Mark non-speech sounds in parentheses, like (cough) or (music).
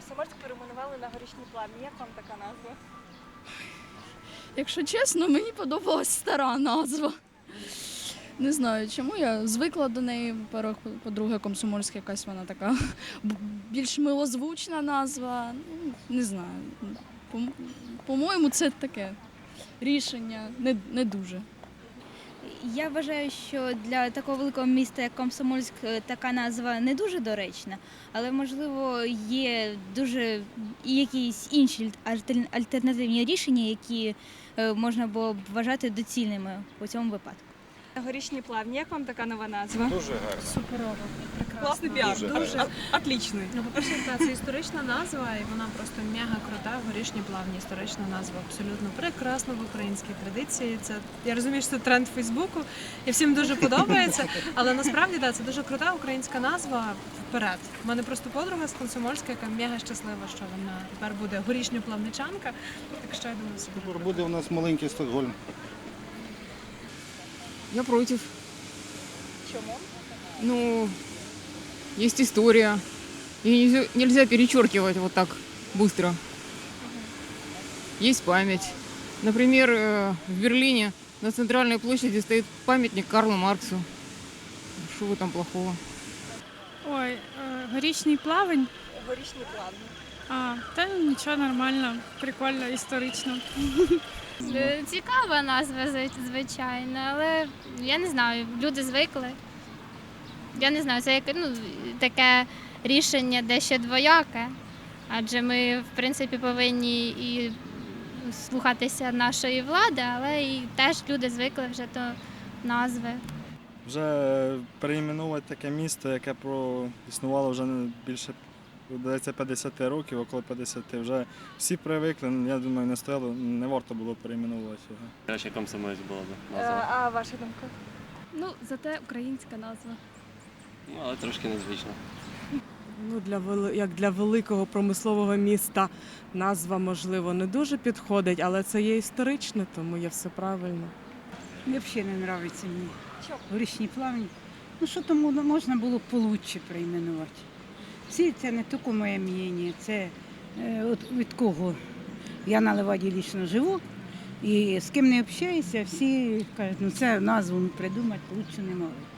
Комсомольськ перейменували на горішні плавні. Як вам така назва? Якщо чесно, мені подобалась стара назва. Не знаю, чому я звикла до неї. По- По-друге, комсомольська якась вона така більш милозвучна назва. Ну, не знаю. По- По-моєму, це таке рішення не, не дуже. Я вважаю, що для такого великого міста, як Комсомольськ, е, така назва не дуже доречна, але можливо є дуже якісь інші альтер- альтернативні рішення, які е, можна було б вважати доцільними у цьому випадку. Горішні плавні. Як вам така нова назва? Дуже гарно. Суперово. Класний піар. Дуже. Дуже. Отлічний. Ну, по-перше, та, це історична назва, і вона просто мега крута. Горішні плавні історична назва. Абсолютно прекрасна в українській традиції. Це я розумію, що це тренд Фейсбуку, і всім дуже подобається. Але насправді да, це дуже крута українська назва вперед. У мене просто подруга з Комсомольська, яка мега щаслива, що вона тепер буде горішньо плавничанка. Так що я думаю, все Тепер буде у нас маленький Стокгольм. Я против. Чому? Ну, есть история. Ее нельзя, нельзя перечеркивать вот так быстро. Есть память. Например, э, в Берлине на центральной площади стоит памятник Карлу Марксу. Что в этом плохого? Ой, е, горішній плавень. Горішні плавні. А, та нічого нормально, прикольно, історично. (laughs) Е, Цікава назва, звичайно, але я не знаю, люди звикли. Я не знаю, це як, ну, таке рішення дещо двояке, адже ми, в принципі, повинні і слухатися нашої влади, але і теж люди звикли вже до назви. Вже переіменувати таке місто, яке про існувало вже більше здається, 50 років, около 50, вже всі привикли. Я думаю, не стояло, не варто було перейменувати його. Краще комсомольськ було б назва. А ваша думка? Ну, зате українська назва. Ну, але трошки незвично. Ну, для вели- як для великого промислового міста назва, можливо, не дуже підходить, але це є історично, тому є все правильно. Мені взагалі не подобається мені. Горішні плавні. Ну що тому можна було б получше перейменувати. Всі це не тільки моє мнення, це е, от від кого. Я на Леваді лічно живу і з ким не общаюся, всі кажуть, ну це назву придумати лучше не могли.